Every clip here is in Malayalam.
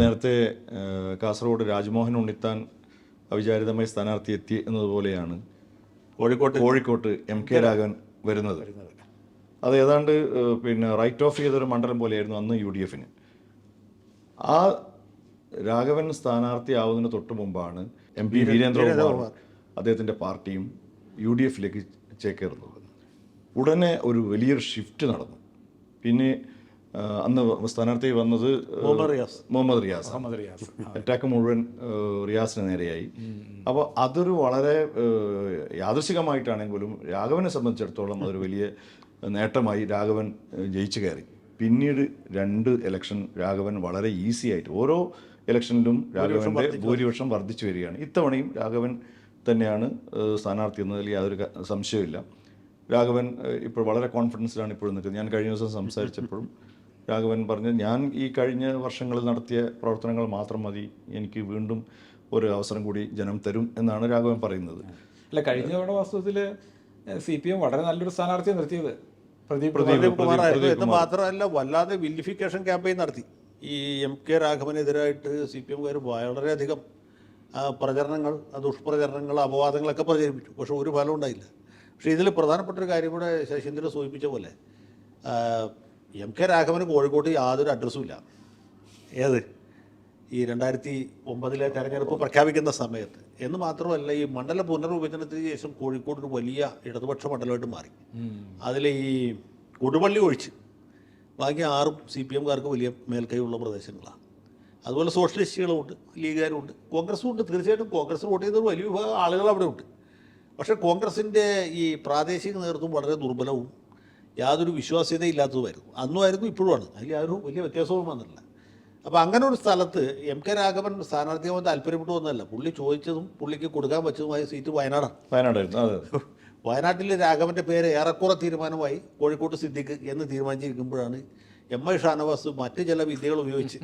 നേരത്തെ കാസർഗോഡ് രാജ്മോഹൻ ഉണ്ണിത്താൻ അവിചാരിതമായി സ്ഥാനാർത്ഥി എത്തി എന്നതുപോലെയാണ് കോഴിക്കോട്ട്. കോഴിക്കോട്ട് എം കെ രാഘവൻ വരുന്നത്. അത് ഏതാണ്ട് പിന്നെ റൈറ്റ് ഓഫ് ചെയ്തൊരു മണ്ഡലം പോലെയായിരുന്നു അന്ന് യു ഡി എഫിന്. ആ രാഘവൻ സ്ഥാനാർത്ഥിയാവുന്നതിന് തൊട്ട് മുമ്പാണ് എം പി വീരേന്ദ്രകുമാർ. അദ്ദേഹത്തിന്റെ പാർട്ടിയും യു ഡി എഫിലേക്ക് ചേക്കേറുന്നത്. ഉടനെ ഒരു വലിയൊരു ഷിഫ്റ്റ് നടന്നു. പിന്നെ അന്ന് സ്ഥാനാർത്ഥി വന്നത് മുഹമ്മദ് റിയാസ്. മുഹമ്മദ് റിയാസ്. മുഹമ്മദ് റിയാസ്. അറ്റാക്ക് മുഴുവൻ റിയാസിന് നേരെയായി. അപ്പോൾ അതൊരു വളരെ യാദൃശികമായിട്ടാണെങ്കിലും രാഘവനെ സംബന്ധിച്ചിടത്തോളം അതൊരു വലിയ നേട്ടമായി രാഘവൻ ജയിച്ചു കയറി. പിന്നീട് രണ്ട് ഇലക്ഷൻ രാഘവൻ വളരെ ഈസി ആയിട്ട് ഓരോ ഇലക്ഷനിലും രാഘവന്റെ ഭൂരിപക്ഷം വർദ്ധിച്ചു വരികയാണ്. ഇത്തവണയും രാഘവൻ തന്നെയാണ് സ്ഥാനാർത്ഥി എന്നതിൽ യാതൊരു സംശയമില്ല രാഘവൻ ഇപ്പോൾ വളരെ കോൺഫിഡൻസിലാണ് ഇപ്പോഴും നിൽക്കുന്നത്. ഞാൻ കഴിഞ്ഞ ദിവസം സംസാരിച്ചപ്പോഴും രാഘവൻ പറഞ്ഞു ഞാൻ ഈ കഴിഞ്ഞ വർഷങ്ങളിൽ നടത്തിയ പ്രവർത്തനങ്ങൾ മാത്രം മതി. എനിക്ക് വീണ്ടും ഒരു അവസരം കൂടി ജനം തരും എന്നാണ് രാഘവൻ പറയുന്നത്. അല്ല കഴിഞ്ഞ തവണ വാസ്തവത്തിൽ സി പി എം വളരെ നല്ലൊരു സ്ഥാനാർത്ഥിയെ നിർത്തിയത്. പ്രദീപ് പ്രദീപ് കുമാറായിരുന്നു എന്ന് മാത്രമല്ല വല്ലാതെ വില്ലിഫിക്കേഷൻ ക്യാമ്പയിൻ നടത്തി. ഈ എം കെ രാഘവനെതിരായിട്ട് സി പി എംകാർ വളരെയധികം പ്രചരണങ്ങൾ ദുഷ്പ്രചരണങ്ങൾ അപവാദങ്ങളൊക്കെ പ്രചരിപ്പിച്ചു. പക്ഷെ ഒരു ഫലം ഉണ്ടായില്ല. പക്ഷേ ഇതിൽ പ്രധാനപ്പെട്ട ഒരു കാര്യം കൂടെ ശശീന്ദ്രൻ സൂചിപ്പിച്ച പോലെ എം കെ രാഘവന് കോഴിക്കോട്ട് യാതൊരു അഡ്രസ്സും ഇല്ല. ഏത്? ഈ രണ്ടായിരത്തി ഒമ്പതിലെ തെരഞ്ഞെടുപ്പ് പ്രഖ്യാപിക്കുന്ന സമയത്ത്. എന്ന് മാത്രമല്ല ഈ മണ്ഡല പുനർവിഭജനത്തിന് ശേഷം കോഴിക്കോട് ഒരു വലിയ ഇടതുപക്ഷ മണ്ഡലമായിട്ട് മാറി. അതിൽ ഈ കൊടുവള്ളി ഒഴിച്ച് ബാക്കി ആറും സി പി എംകാർക്ക് വലിയ മേൽക്കൈയുള്ള പ്രദേശങ്ങളാണ്. അതുപോലെ സോഷ്യലിസ്റ്റുകളുമുണ്ട് ലീഗുകാരുമുണ്ട് കോൺഗ്രസും ഉണ്ട്. തീർച്ചയായിട്ടും കോൺഗ്രസ് വോട്ട് ചെയ്ത വലിയ വിഭാഗം ആളുകൾ അവിടെ ഉണ്ട് പക്ഷേ കോൺഗ്രസിന്റെ ഈ പ്രാദേശിക നേതൃത്വം വളരെ ദുർബലവും യാതൊരു വിശ്വാസ്യതയില്ലാത്തതുമായിരുന്നു. അന്നുമായിരുന്നു ഇപ്പോഴുമാണ് അതിൽ യാതൊരു വലിയ വ്യത്യാസവും വന്നിട്ടില്ല. അപ്പോൾ അങ്ങനെ ഒരു സ്ഥലത്ത് എം കെ രാഘവൻ സ്ഥാനാർത്ഥിയാവാൻ താല്പര്യപ്പെട്ടു വന്നതല്ല പുള്ളി ചോദിച്ചതും പുള്ളിക്ക് കൊടുക്കാൻ പറ്റതുമായ സീറ്റ് വയനാടാണ്. വയനാടായിരുന്നു. അതെ. വയനാട്ടിൽ രാഘവന്റെ പേര് ഏറെക്കുറെ തീരുമാനമായി കോഴിക്കോട്ട് സിദ്ദിഖ് എന്ന് തീരുമാനിച്ചിരിക്കുമ്പോഴാണ് എം ഐ ഷാനവാസ് മറ്റു ചില വിദ്യകൾ ഉപയോഗിച്ച്.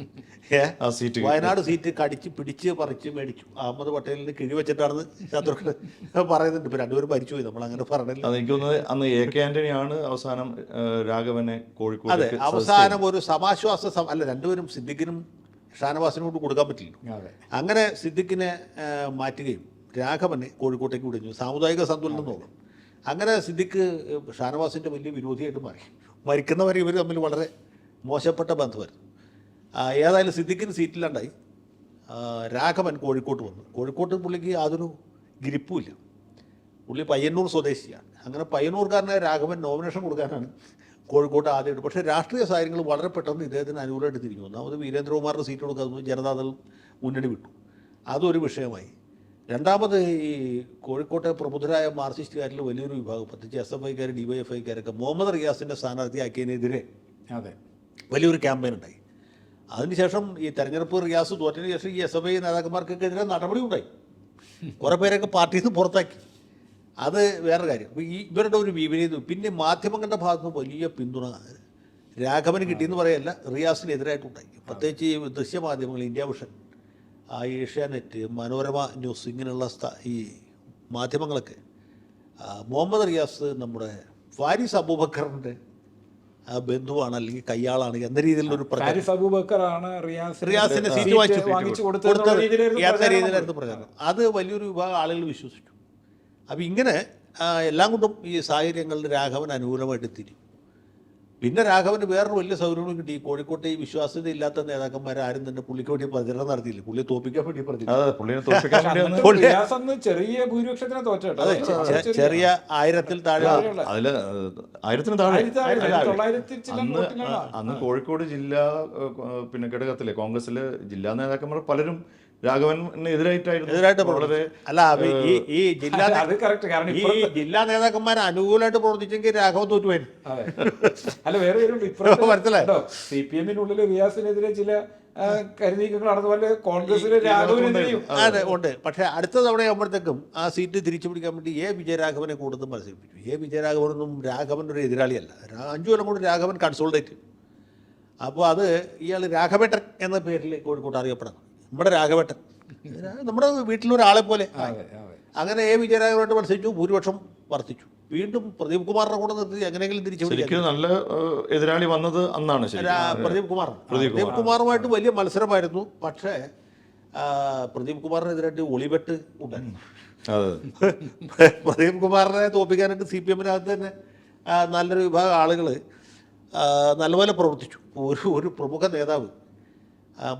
സീറ്റ് വയനാട് സീറ്റ് കടിച്ച് പിടിച്ച് പറിച്ച് മേടിച്ചു. അഹമ്മദ് പട്ടേലിന് കിഴിവെച്ചിട്ടാണെന്ന് ശത്രുക്കൾ പറയുന്നുണ്ട്. ഇപ്പൊ രണ്ടുപേരും മരിച്ചുപോയി. നമ്മൾ അങ്ങനെ പറഞ്ഞില്ല എനിക്ക് തോന്നുന്നത് അന്ന് എ കെ ആണ് അവസാനം രാഘവനെ കോഴിക്കോട് അതെ അവസാനം ഒരു സമാശ്വാസ അല്ല രണ്ടുപേരും സിദ്ദിഖിനും ഷാനവാസിനും കൂടി കൊടുക്കാൻ പറ്റില്ല. അങ്ങനെ സിദ്ദിഖിനെ മാറ്റുകയും രാഘവനെ കോഴിക്കോട്ടേക്ക് വിടുന്നു സാമുദായിക സന്തുലനം നോക്കും അങ്ങനെ സിദ്ദിഖ് ഷാനവാസിന്റെ വലിയ വിരോധിയായിട്ട് മാറി. മരിക്കുന്നവരെ ഇവർ തമ്മിൽ വളരെ മോശപ്പെട്ട ആ, ഏതായാലും സിദ്ദിഖിന് സീറ്റില്ലാണ്ടായി. രാഘവൻ കോഴിക്കോട്ട് വന്നു. കോഴിക്കോട്ട് പുള്ളിക്ക് യാതൊരു ഗ്രിപ്പുമില്ല. പുള്ളി പയ്യന്നൂർ സ്വദേശിയാണ്. അങ്ങനെ പയ്യന്നൂർക്കാരനായ രാഘവൻ നോമിനേഷൻ കൊടുക്കാനാണ് കോഴിക്കോട്ട് ആദ്യമായിട്ട്. പക്ഷേ രാഷ്ട്രീയ സാഹചര്യങ്ങൾ വളരെ പെട്ടെന്ന് ഇദ്ദേഹത്തിന് അനുകൂലമായിട്ട് തിരിഞ്ഞു ഒന്നാമത് വീരേന്ദ്രകുമാറിന് സീറ്റ് കൊടുക്കാതെ ജനതാദൾ മുന്നണി വിട്ടു. അതൊരു വിഷയമായി. രണ്ടാമത് ഈ കോഴിക്കോട്ടെ പ്രബുദ്ധരായ മാർക്സിസ്റ്റുകാരിൽ വലിയൊരു വിഭാഗം പ്രത്യേകിച്ച് എസ് എഫ് ഐക്കാർ ഡി വൈ എഫ് ഐക്കാരൊക്കെ മുഹമ്മദ് റിയാസിന്റെ സ്ഥാനാർത്ഥിയാക്കിയതിനെതിരെ അതെ. വലിയൊരു ക്യാമ്പയിൻ ഉണ്ടായി. അതിനുശേഷം ഈ തെരഞ്ഞെടുപ്പ് റിയാസ് തോറ്റതിന് ശേഷം ഈ എസ് എഫ് ഐ നേതാക്കന്മാർക്കെതിരെ നടപടി ഉണ്ടായി കുറേ പേരൊക്കെ പാർട്ടിയിൽ നിന്ന് പുറത്താക്കി. അത് വേറെ കാര്യം. ഈ ഇവരുടെ ഒരു വിപരീതം. പിന്നെ മാധ്യമങ്ങളുടെ ഭാഗത്ത് വലിയ പിന്തുണ രാഘവന് കിട്ടിയെന്ന് പറയല്ല റിയാസിനെതിരായിട്ടുണ്ടായി പ്രത്യേകിച്ച് ഈ ദൃശ്യമാധ്യമങ്ങൾ India vision Asianet Manorama news ഇങ്ങനെയുള്ള ഈ മാധ്യമങ്ങളൊക്കെ. മുഹമ്മദ് റിയാസ് നമ്മുടെ ഫാരിസ് അബൂബക്കറിന്റെ ബന്ധുവാണ് അല്ലെങ്കിൽ കയ്യാളാണ് എന്ന രീതിയിലുള്ള ഒരു ഫാരിസ് അബൂബക്കറാണ് റിയാസ് റിയാസിന്റെ സീറ്റ് വാങ്ങിച്ചു രീതിയിലായിരുന്നു എന്ന പ്രചാരണം. രീതിയിലായിരുന്നു പ്രചാരണം. അത് വലിയൊരു വിഭാഗം ആളുകൾ വിശ്വസിച്ചു. അപ്പം ഇങ്ങനെ എല്ലാം കൊണ്ടും ഈ സാഹചര്യങ്ങളിൽ രാഘവൻ അനുകൂലമായിട്ട് തിരി പിന്നെ രാഘവന് വേറൊരു വലിയ സൗകര്യങ്ങളും കിട്ടി. ഈ കോഴിക്കോട്ടെ ഈ വിശ്വാസ്യത ഇല്ലാത്ത നേതാക്കന്മാർ ആരും തന്നെ പുള്ളിക്ക് വേണ്ടി പ്രചരണം നടത്തിയില്ല. പുള്ളിയെ തോപ്പിക്കാൻ വേണ്ടി റിയാസ് ചെറിയ ഭൂരിപക്ഷത്തിനെ ചെറിയ ആയിരത്തിൽ താഴെ അതിൽ ആയിരത്തിന് താഴെ. അന്ന് അന്ന് കോഴിക്കോട് ജില്ലാ പിന്നെ ഘടകത്തിലെ കോൺഗ്രസിലെ ജില്ലാ നേതാക്കന്മാർ പലരും രാഘവന് എതിരായിട്ടായിരുന്നു. എതിരായിട്ട് വളരെ അല്ല അവ ഈ ഈ ജില്ലാ അത് കറക്റ്റ് കാരണം ഈ ജില്ലാ നേതാക്കന്മാർ അനുകൂലമായിട്ട് പ്രവർത്തിച്ചെങ്കിൽ രാഘവൻ തോറ്റുപോയി. അതെ. അല്ല വേറെ ഇപ്പുറത്ത് മനസ്സിലായോ? സി പി എമ്മിനുള്ളിൽ റിയാസിനെതിരെ ചില ആ, കരുനീക്കങ്ങൾ നടന്നപോലെ കോൺഗ്രസിലെ രാഘവനെതിരെയും. അതെ ഉണ്ട്. പക്ഷേ അടുത്ത തവണയാകുമ്പോഴത്തേക്കും ആ സീറ്റ് തിരിച്ചു പിടിക്കാൻ വേണ്ടി എ. വിജയരാഘവനെ കൂടുതൽ മത്സരിപ്പിച്ചു. എ. വിജയരാഘവനൊന്നും രാഘവൻ ഒരു എതിരാളിയല്ല. രാ- അഞ്ചു കൊല്ലം കൊണ്ട് രാഘവൻ കൺസോൾഡേറ്റ് അപ്പോൾ അത് ഇയാൾ രാഘവേട്ടൻ എന്ന പേരിൽ കോഴിക്കോട്ട് അറിയപ്പെടണം നമ്മുടെ രാഘവേട്ടൻ. നമ്മുടെ വീട്ടിലൊരാളെ പോലെ. അങ്ങനെ എ വിജയരാഘവനായിട്ട് മത്സരിച്ചു ഭൂരിപക്ഷം വർദ്ധിച്ചു. വീണ്ടും പ്രദീപ് കുമാറിനെ കൂടെ നിർത്തി എങ്ങനെയെങ്കിലും തിരിച്ചു നല്ല എതിരാളി വന്നത് അന്നാണ് പ്രദീപ് കുമാർ. പ്രദീപ് കുമാറുമായിട്ട് വലിയ മത്സരമായിരുന്നു. പക്ഷേ പ്രദീപ് കുമാറിനെതിരായിട്ട് ഒളിവെട്ട് ഉണ്ടായിരുന്നു അതെ. പ്രദീപ് കുമാറിനെ തോപ്പിക്കാനായിട്ട് സി പി എമ്മിനകത്ത് തന്നെ നല്ലൊരു വിഭാഗം ആളുകൾ നല്ലപോലെ പ്രവർത്തിച്ചു. ഒരു ഒരു പ്രമുഖ നേതാവ്.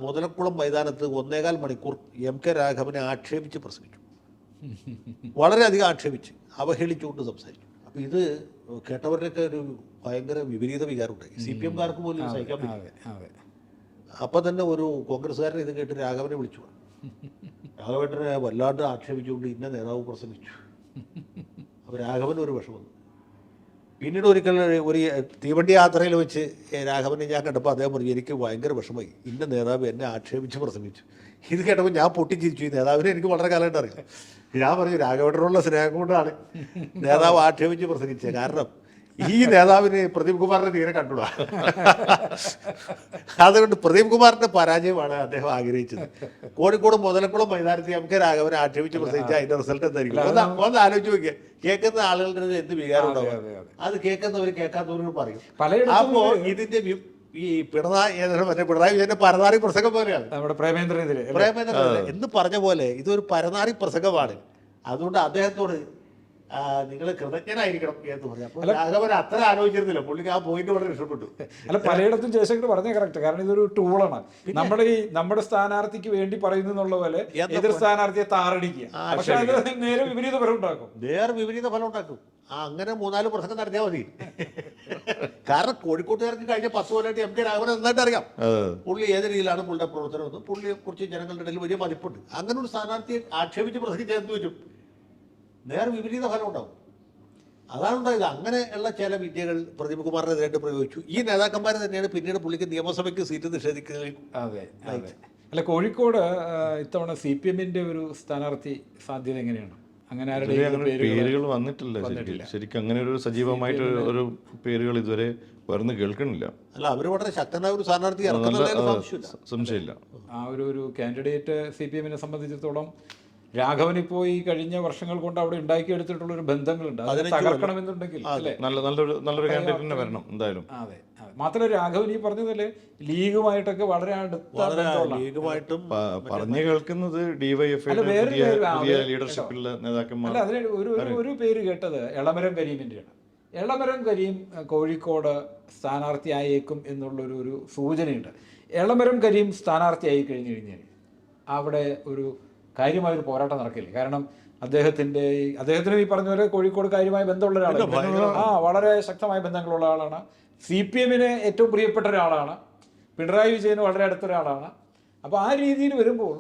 മുതലക്കുളം മൈതാനത്ത് ഒന്നേകാൽ മണിക്കൂർ എം കെ രാഘവനെ ആക്ഷേപിച്ച് പ്രസംഗിച്ചു. വളരെയധികം ആക്ഷേപിച്ച് അവഹേളിച്ചുകൊണ്ട് സംസാരിച്ചു. അപ്പം ഇത് കേട്ടവരുടെയൊക്കെ ഒരു ഭയങ്കര വിപരീത വികാരമുണ്ടായി സി പി എംകാർക്ക് പോലും സഹിക്കാൻ പറ്റില്ല. അപ്പം തന്നെ ഒരു കോൺഗ്രസ്സുകാരൻ ഇത് കേട്ട് രാഘവനെ വിളിച്ചു രാഘവേട്ടനെ വല്ലാണ്ട് ആക്ഷേപിച്ചുകൊണ്ട് ഇന്ന നേതാവ് പ്രസംഗിച്ചു. അപ്പോൾ രാഘവൻ ഒരു വിഷമം പിന്നീട് ഒരിക്കൽ ഒരു തീവണ്ടി യാത്രയിൽ വെച്ച് രാഘവനെ ഞാൻ കണ്ടപ്പോൾ അദ്ദേഹം പറഞ്ഞു എനിക്ക് ഭയങ്കര വിഷമമായി. ഇന്ന നേതാവ് എന്നെ ആക്ഷേപിച്ച് പ്രസംഗിച്ചു. ഇത് കേട്ടപ്പോൾ ഞാൻ പൊട്ടിച്ചിരിച്ചു. ഈ നേതാവിനെ എനിക്ക് വളരെ കാലമായിട്ട് അറിയാം. ഞാൻ പറഞ്ഞു രാഘവേട്ടനോടുള്ള സ്നേഹം കൊണ്ടാണ് നേതാവ് ആക്ഷേപിച്ച് പ്രസംഗിച്ചത്. കാരണം ഈ നേതാവിന് പ്രദീപ് കുമാറിനെ തീരെ കണ്ടുകൂടാ. അതുകൊണ്ട് പ്രദീപ് കുമാറിന്റെ പരാജയമാണ് അദ്ദേഹം ആഗ്രഹിച്ചത്. കോഴിക്കോട് മുതലക്കുളം മൈതാനത്ത് നമുക്ക് രാഘവനെ ആക്ഷേപിച്ച് പ്രസംഗിച്ച അതിന്റെ റിസൾട്ട് എന്തായിരിക്കും? ഒന്ന് ഒന്ന് ആലോചിച്ച് നോക്കിയാൽ കേൾക്കുന്ന ആളുകളുടെ എന്ത് വികാരം ഉണ്ടാവും? അതെ, കേൾക്കുന്നവർ കേൾക്കാത്തവരും പറയും. അപ്പോ ഇതിന്റെ ഈ പിണറായി മറ്റേ പിണറായി വിജയന്റെ പരനാറി പ്രസംഗം പോലെയാണ്. നമ്മുടെ പ്രേമേന്ദ്രനെതിരെ പ്രേമേന്ദ്രൻ എന്ന് പറഞ്ഞ പോലെ ഇതൊരു പരനാറി പ്രസംഗമാണ്. അതുകൊണ്ട് അദ്ദേഹത്തോട് നിങ്ങൾ കൃതജ്ഞനായിരിക്കണം എന്ന് പറഞ്ഞു. അപ്പോൾ രാഘവൻ അത്ര ആലോചിച്ചിരുന്നില്ല. പുള്ളിക്ക് ആ പോയിന്റ് വളരെ ഇഷ്ടപ്പെട്ടു. അല്ല പലയിടത്തും ജയശങ്കർ പറഞ്ഞ കറക്റ്റ് കാരണം ഇതൊരു ടൂളാണ് നമ്മുടെ ഈ നമ്മുടെ സ്ഥാനാർത്ഥിക്ക് വേണ്ടി പറയുന്നു എന്നുള്ള പോലെ എതിർ സ്ഥാനാർത്ഥിയെ താറടിക്കുക. പക്ഷെ അത് നേരെ വിപരീത ഫലം ഉണ്ടാക്കും. നേരെ വിപരീത ഫലം ഉണ്ടാക്കും. ആ അങ്ങനെ മൂന്നാൽ പ്രസംഗം നടത്തിയാൽ മതി. കാരണം കോഴിക്കോട്ടുകാർക്ക് കഴിഞ്ഞ പത്ത് കൊല്ലമായിട്ട് എം കെ രാഘവനെ നന്നായിട്ട് അറിയാം. പുള്ളി ഏത് രീതിയിലാണ് പുള്ളിയുടെ പ്രവർത്തനം എന്ന് പുള്ളിയെ കുറിച്ച് ജനങ്ങളുടെ ഇടയിൽ വലിയ മതിപ്പുണ്ട്. അങ്ങനെ ഒരു സ്ഥാനാർത്ഥിയെ ആക്ഷേപിച്ച് പ്രസംഗിച്ച് എന്ത് പറ്റും? നേരെ വിപരീത ഫലം ഉണ്ടാവും അതാണ് ഉണ്ടായത് അങ്ങനെയുള്ള ചില വിദ്യകൾ പ്രദീപ് കുമാറിനെതിരായിട്ട് പ്രയോഗിച്ചു. ഈ നേതാക്കന്മാരെ തന്നെയാണ് പിന്നീട് പുള്ളിക്ക് നിയമസഭയ്ക്ക് സീറ്റ് നിഷേധിക്കുന്നത് അതെ അതെ. അല്ല കോഴിക്കോട് ഇത്തവണ സി പി എമ്മിന്റെ ഒരു സ്ഥാനാർത്ഥി സാധ്യത എങ്ങനെയാണ്? അങ്ങനെ പേരുകൾ വന്നിട്ടില്ല ശരിക്കും. ശരിക്കും അങ്ങനെ ഒരു സജീവമായിട്ട് ഒരു- പേരുകൾ ഇതുവരെ വരുന്ന കേൾക്കണില്ല. അല്ല അവർ വളരെ ശക്തനായ ഒരു സ്ഥാനാർത്ഥി സംശയമില്ല. ആ ഒരു ഒരു കാൻഡിഡേറ്റ് സി പി എമ്മിനെ സംബന്ധിച്ചിടത്തോളം രാഘവൻ ഇപ്പോൾ ഈ കഴിഞ്ഞ വർഷങ്ങൾ കൊണ്ട് അവിടെ ഉണ്ടാക്കിയെടുത്തിട്ടുള്ള ഒരു ബന്ധങ്ങളുണ്ട്. അത് തകർക്കണമെന്നുണ്ടെങ്കിൽ നല്ല നല്ലൊരു നല്ലൊരു കാൻഡിഡേറ്റ് വരണം എന്തായാലും. അതെ അതെ. മാത്രമല്ല രാഘവൻ ഈ പറഞ്ഞതല്ലേ ലീഗുമായിട്ടൊക്കെ വളരെ അടുത്ത വളരെ ലീഗുമായിട്ടും പറഞ്ഞു കേൾക്കുന്നത് ഡിവൈഎഫ് ലീഡർഷിപ്പിലുള്ള നേതാക്കന്മാർ. അല്ല അതിന് ഒരു ഒരു- പേര് കേട്ടത് എളമരം കരീമിന്റെയാണ് എളമരം കരീം കോഴിക്കോട് സ്ഥാനാർത്ഥിയായേക്കും എന്നുള്ളൊരു ഒരു സൂചനയുണ്ട്. എളമരം കരീം സ്ഥാനാർത്ഥിയായി കഴിഞ്ഞു കഴിഞ്ഞാൽ അവിടെ ഒരു കാര്യമായൊരു പോരാട്ടം നടക്കില്ല? കാരണം അദ്ദേഹത്തിന്റെ അദ്ദേഹത്തിന് ഈ പറഞ്ഞ പോലെ കോഴിക്കോട് കാര്യമായ ബന്ധമുള്ള ഒരാളാണ്. ആ വളരെ ശക്തമായ ബന്ധങ്ങളുള്ള ആളാണ്. സി പി എമ്മിന് ഏറ്റവും പ്രിയപ്പെട്ട ഒരാളാണ്. പിണറായി വിജയന് വളരെ അടുത്ത ഒരാളാണ്. അപ്പോൾ ആ രീതിയിൽ വരുമ്പോൾ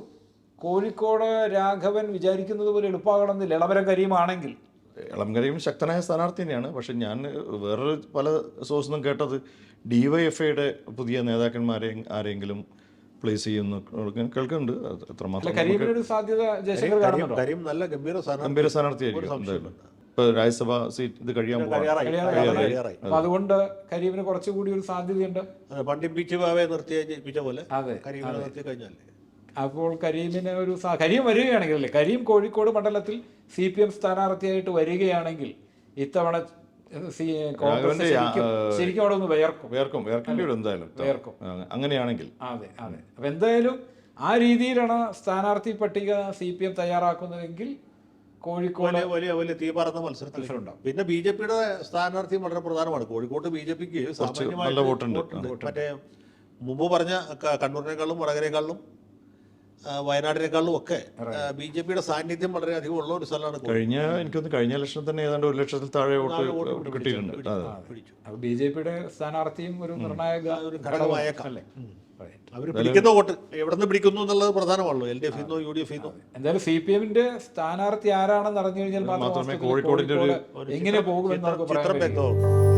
കോഴിക്കോട് രാഘവൻ വിചാരിക്കുന്നത് പോലെ എളുപ്പമാകണമെന്നില്ല ഇളമരം കരീമാണെങ്കിൽ. ഇളംകരയും ശക്തനായ സ്ഥാനാർത്ഥി തന്നെയാണ്. പക്ഷെ ഞാൻ വേറൊരു പല സോഴ്സിൽ നിന്നും കേട്ടത് ഡിവൈഎഫ്ഐയുടെ പുതിയ നേതാക്കന്മാരെ ആരെങ്കിലും പ്ലേസ് ചെയ്യുന്നു കേൾക്കുന്നുണ്ട്. എത്രമാത്രം കരീമിന് ഒരു സാധ്യത ജയശങ്കർ കാണുന്നുണ്ടോ? കരീം നല്ല ഗംഭീര ഗംഭീര സ്ഥാനാർത്ഥിയായിരിക്കും. എന്തായാലും. ഇപ്പൊ രാജ്യസഭ സീറ്റ് ഇത് കഴിയാൻ അതുകൊണ്ട് കരീമിന് കുറച്ചുകൂടി ഒരു സാധ്യതയുണ്ട്. അതെ, പണ്ട് ഇമ്പിച്ച് ബാവയെ നിർത്തി ജയിപ്പിച്ച പോലെ. കരീമിനെ നിർത്തി അപ്പോൾ കരീമിന് ഒരു കരീം വരികയാണെങ്കിൽ അല്ലേ കരീം കോഴിക്കോട് മണ്ഡലത്തിൽ സി പി എം സ്ഥാനാർത്ഥിയായിട്ട് വരികയാണെങ്കിൽ ഇത്തവണ ശരിക്കും അവിടെ ഒന്ന് വിയർക്കും. വേർക്കും വേർക്കേണ്ടി വരും എന്തായാലും വേർക്കും. അങ്ങനെയാണെങ്കിൽ. അതെ അതെ. അപ്പൊ എന്തായാലും ആ രീതിയിലാണ് സ്ഥാനാർത്ഥി പട്ടിക സി പി എം തയ്യാറാക്കുന്നതെങ്കിൽ കോഴിക്കോട് വലിയ വലിയ വലിയ തീ പറന്ന മത്സരത്തിൽ പിന്നെ ബി ജെ പിയുടെ സ്ഥാനാർത്ഥി വളരെ പ്രധാനമാണ്. കോഴിക്കോട്ട് ബി ജെ പിക്ക് വോട്ടുണ്ട്. മറ്റേ മുമ്പ് പറഞ്ഞ കണ്ണൂരിനേക്കാളും വടകരേക്കാളിലും ആ, വയനാടിനേക്കാളും ഒക്കെ ബി ജെ പിയുടെ സാന്നിധ്യം വളരെ അധികം ഉള്ള ഒരു സ്ഥലമാണ്. കഴിഞ്ഞ എനിക്കൊന്ന് കഴിഞ്ഞ ലക്ഷം തന്നെ ഏതാണ്ട് ഒരു ലക്ഷത്തിൽ താഴെ വോട്ട് കിട്ടിയിട്ടുണ്ട്. അപ്പൊ ബി ജെ പിയുടെ സ്ഥാനാർത്ഥിയും ഒരു നിർണായക ഒരു ഘടകമായേക്കാം. അല്ലേ. അവർ പിടിക്കുന്ന വോട്ട് എവിടെ നിന്ന് പിടിക്കുന്നു എന്നുള്ളത് പ്രധാനമാണല്ലോ. എൽ ഡി എഫ് ഇന്നോ യു ഡി എഫ് ഇന്നോ എന്തായാലും സി പി എമ്മിന്റെ സ്ഥാനാർത്ഥി ആരാണെന്ന് അറിഞ്ഞു കഴിഞ്ഞാൽ മാത്രമേ കോഴിക്കോടിന്റെ ഒരു- എങ്ങനെ പോകുമെന്ന് നമുക്ക് പറയാൻ